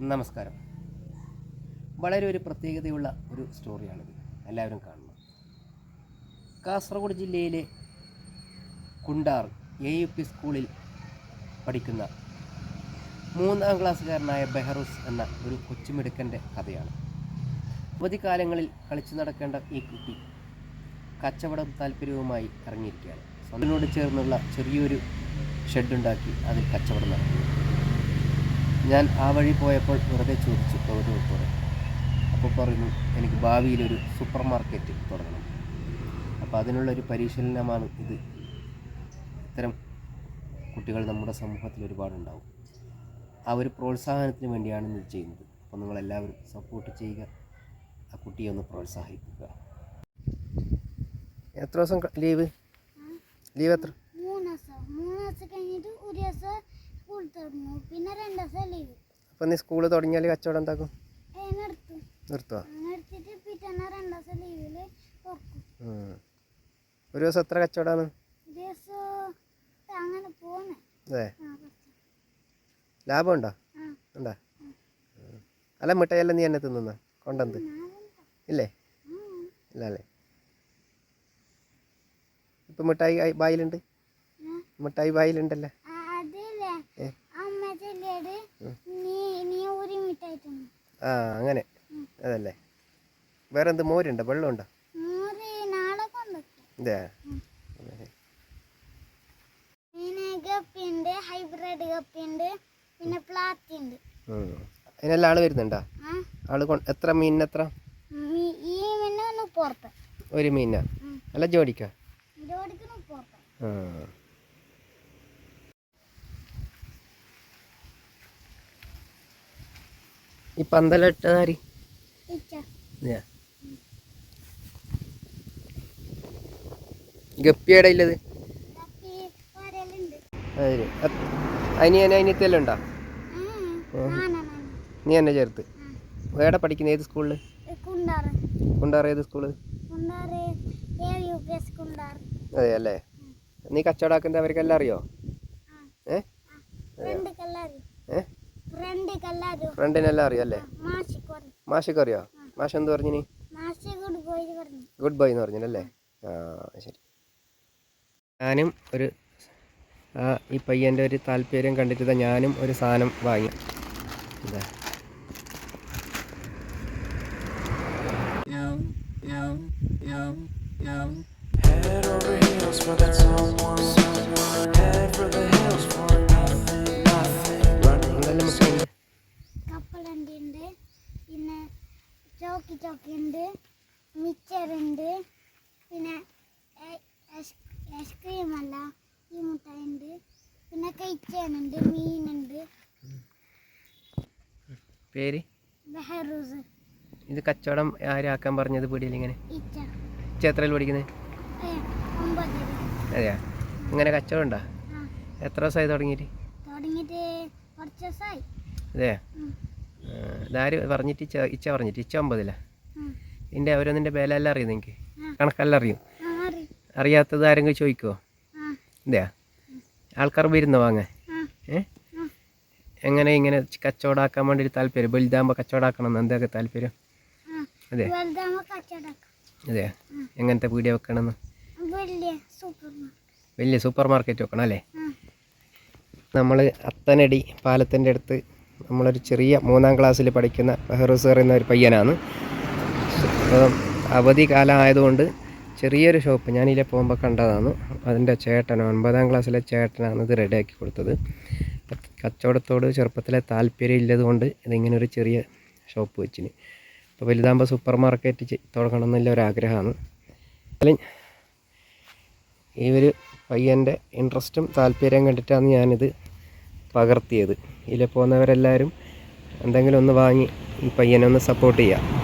നമസ്കാരം. വളരെ ഒരു പ്രത്യേകതയുള്ള ഒരു സ്റ്റോറിയാണിത്. എല്ലാവരും കാണണം. കാസർഗോഡ് ജില്ലയിലെ കുണ്ടാർ എ യു പി സ്കൂളിൽ പഠിക്കുന്ന മൂന്നാം ക്ലാസ്സുകാരനായ ബെഹറൂസ് എന്ന ഒരു കൊച്ചുമിടുക്കന്റെ കഥയാണ്. അവധിക്കാലങ്ങളിൽ കളിച്ചു നടക്കേണ്ട ഈ കുട്ടി കച്ചവടം താല്പര്യവുമായി ഇറങ്ങിയിരിക്കുകയാണ്. സ്വന്തനോട് ചേർന്നുള്ള ചെറിയൊരു ഷെഡുണ്ടാക്കി അതിൽ കച്ചവടം നടത്തുന്നു. ഞാൻ ആ വഴി പോയപ്പോൾ വെറുതെ ചോദിച്ചു ഗൗരവത്തോടെ അപ്പോൾ പറയുന്നു എനിക്ക് ഭാവിയിലൊരു സൂപ്പർ മാർക്കറ്റ് തുടങ്ങണം. അപ്പോൾ അതിനുള്ളൊരു പരിശീലനമാണ് ഇത്. ഇത്തരം കുട്ടികൾ നമ്മുടെ സമൂഹത്തിൽ ഒരുപാടുണ്ടാവും. ആ ഒരു പ്രോത്സാഹനത്തിന് വേണ്ടിയാണ് ഇത് ചെയ്യുന്നത്. അപ്പോൾ നിങ്ങളെല്ലാവരും സപ്പോർട്ട് ചെയ്യുക ആ കുട്ടിയെ ഒന്ന് പ്രോത്സാഹിപ്പിക്കുക. എത്ര ദിവസം ലീവ്? ലീവ് എത്ര? മൂന്ന് ദിവസം. മൂന്ന് ദിവസം കഴിഞ്ഞിട്ട് ഒരു ദിവസം തുറന്നു പിന്നെ രണ്ട് ദിവസം ലീവ് അപ്പോൾ നീ സ്കൂൾ തുടങ്ങിയാൽ കച്ചവടം എന്താക്കും? നിർത്തും. നിർത്തുക. ഒരു ദിവസം എത്ര കച്ചവടമാണ് അതെ. ലാഭമുണ്ടോ? ഉണ്ടോ. അല്ല മിഠായിയെല്ലാം നീ എന്നെ തിന്നുന്ന? കൊണ്ടന്ത്. ഇല്ലേ. ഇല്ല അല്ലേ? ഇപ്പം മിഠായി ബായിലുണ്ട്. മിഠായി ബായിലുണ്ടല്ലേ ആ, അതില്ലേ ഏ. അമ്മ ചെല്ലിയത് നീ നീ ഒരു മിഠായിട്ടുണ്ട് ആ അങ്ങനെ. അതല്ലേ? വേറെ എന്ത് മോരുണ്ടോ? വെള്ളമുണ്ടോ? ഇതേ ഗപ്പിയുണ്ട് ഹൈബ്രിഡ് പിന്നെ. അതിനെല്ലാം ആൾ വരുന്നുണ്ടോ? എത്ര മീനിന് എത്ര? ഒരു മീനാ. അല്ല ജോഡിക്കോ? ജോഡിക്കുന്നു പുറത്ത് ആ ഈ പന്തലിട്ടതാരി ഇട്ടതാരി. ഗപ്പിയുടെ ഇല്ലത്? ഗപ്പി വരലുണ്ട്. അതിന് അനിയത്തെല്ലാം ഉണ്ടോ. നീ എന്നെ ചേർത്ത്. വേടെ എവിടെ പഠിക്കുന്ന ഏത് സ്കൂളിൽ കുണ്ടാറ. ഏത് സ്കൂൾ അതെ അല്ലേ? നീ കച്ചവടാക്കുന്ന അവർക്കെല്ലാം അറിയോ? ഏ? ഏ? ഫ്രണ്ടിനെല്ലാം അറിയാം അല്ലേ മാഷൊക്കെ അറിയോ മാഷ എന്ത് പറഞ്ഞിനി ഗുഡ് ബൈ എന്ന് പറഞ്ഞല്ലേ ആ ശരി. ഞാനും ഒരു ഈ പയ്യന്റെ ഒരു താല്പര്യം കണ്ടിട്ട് ഞാനും ഒരു സാധനം വാങ്ങി. ഇതാ. Head over heels for that someone. ഉണ്ട് മിച്ചറുണ്ട് പിന്നെ ഐസ്ക്രീം അല്ല ഈ മുട്ടായി ഉണ്ട് പിന്നെ കൈച്ചേനുണ്ട് മീനുണ്ട് പേര്? ബെഹറൂസ്. ഇത് കച്ചവടം ആരാക്കാൻ പറഞ്ഞത് പീടിയിൽ ഇങ്ങനെ? എത്ര ചേത്രയിൽ പഠിക്കുന്നത് അതെയാ? ഇങ്ങനെ കച്ചവടം ഉണ്ടോ? എത്ര ദിവസമായി തുടങ്ങിയിട്ട്? തുടങ്ങിയിട്ട് കുറച്ച് ദിവസമായി. അതെ ഉം. ഇതാര് പറഞ്ഞിട്ട് ഇച്ച ഇച്ച പറഞ്ഞിട്ട് ഇച്ച ഒമ്പതിലാ. ഇതിന്റെ ഓരോന്നിന്റെ വിലയെല്ലാം അറിയും നിങ്ങൾക്ക് ആ. കണക്കെല്ലാം അറിയും? അറിയാത്തത് ആരെങ്കിലും ചോദിക്കുമോ ഇതെയാ? ആൾക്കാർ വരുന്നോ വാങ്ങാൻ? ഏ? എങ്ങനെ ഇങ്ങനെ കച്ചവടാക്കാൻ വേണ്ടി താല്പര്യം? വലുതാകുമ്പോൾ കച്ചവടാക്കണം എന്തൊക്കെ താല്പര്യം? അതെ അതെ എങ്ങനത്തെ പീടിയ വെക്കണമെന്ന് വലിയ സൂപ്പർ മാർക്കറ്റ് വെക്കണം അല്ലേ? നമ്മൾ അത്തനടി പാലത്തിന്റെ അടുത്ത് നമ്മളൊരു ചെറിയ മൂന്നാം ക്ലാസ്സിൽ പഠിക്കുന്ന ബെഹറൂസ് പറയുന്ന ഒരു പയ്യനാണ്. അവധി കാലം ആയതുകൊണ്ട് ചെറിയൊരു ഷോപ്പ് ഞാനിതിലെ പോകുമ്പോൾ കണ്ടതാണ്. അതിന്റെ ചേട്ടൻ ഒൻപതാം ക്ലാസ്സിലെ ചേട്ടനാണ് ഇത് റെഡിയാക്കി കൊടുത്തത്. കച്ചവടത്തോട് ചെറുപ്പത്തിലെ താല്പര്യം ഇല്ലതുകൊണ്ട് ഇതിങ്ങനെ ഒരു ചെറിയ ഷോപ്പ് വെച്ചിന്. അപ്പോൾ വലുതാകുമ്പോൾ സൂപ്പർ മാർക്കറ്റ് തുടങ്ങണം എന്നുള്ള അല്ലെങ്കിൽ ഈ ഒരു പയ്യന്റെ ഇൻട്രസ്റ്റും താല്പര്യം കണ്ടിട്ടാണ് ഞാനിത് പകർത്തിയത്. ഇതിൽ പോകുന്നവരെല്ലാവരും എന്തെങ്കിലും ഒന്ന് വാങ്ങി ഈ പയ്യനെ ഒന്ന് സപ്പോർട്ട് ചെയ്യുക